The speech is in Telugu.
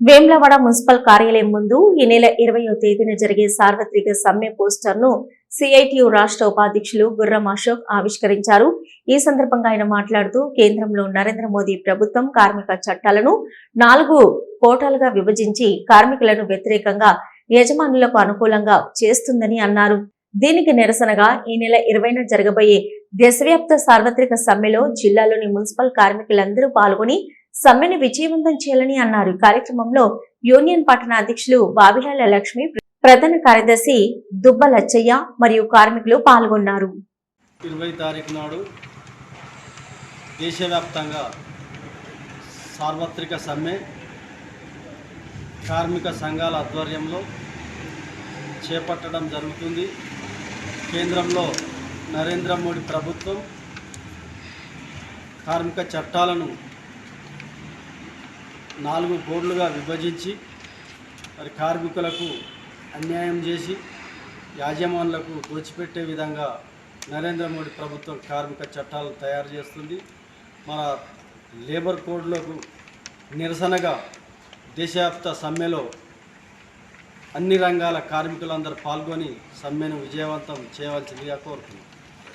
వేమ్లవాడ మున్సిపల్ కార్యాలయం ముందు ఈ నెల ఇరవయో తేదీన జరిగే సార్వత్రిక సమ్మె పోస్టర్ను సిఐటియు రాష్ట్ర ఉపాధ్యక్షులు గుర్రం అశోక్ ఆవిష్కరించారు. ఈ సందర్భంగా ఆయన మాట్లాడుతూ కేంద్రంలో నరేంద్ర మోదీ ప్రభుత్వం కార్మిక చట్టాలను నాలుగు కోటాలుగా విభజించి కార్మికులను వ్యతిరేకంగా యజమానులకు అనుకూలంగా చేస్తుందని అన్నారు. దీనికి నిరసనగా ఈ నెల ఇరవైన జరగబోయే దేశవ్యాప్త సార్వత్రిక సమ్మెలో జిల్లాలోని మున్సిపల్ కార్మికులందరూ పాల్గొని సమ్మెను విజయవంతం చేయాలని అన్నారు. కార్యక్రమంలో యూనియన్ పట్టణ అధ్యక్షులు బావిలాల లక్ష్మి ప్రధాన కార్యదర్శి దుబ్బ లచ్చయ్య మరియు కార్మికులు పాల్గొన్నారు. ఇరవై తారీఖు నాడు దేశవ్యాప్తంగా సార్వత్రిక సమ్మె కార్మిక సంఘాల ఆధ్వర్యంలో చేపట్టడం జరుగుతుంది. కేంద్రంలో నరేంద్ర మోడీ ప్రభుత్వం కార్మిక చట్టాలను నాలుగు కోడ్లుగా విభజించి మరి కార్మికులకు అన్యాయం చేసి యాజమానులకు దోచిపెట్టే విధంగా నరేంద్ర మోడీ ప్రభుత్వం కార్మిక చట్టాలను తయారు చేస్తుంది. మన లేబర్ కోడ్లకు నిరసనగా దేశవ్యాప్త సమ్మెలో అన్ని రంగాల కార్మికులందరూ పాల్గొని సమ్మెను విజయవంతం చేయవలసిందిగా కోరుతున్నాం.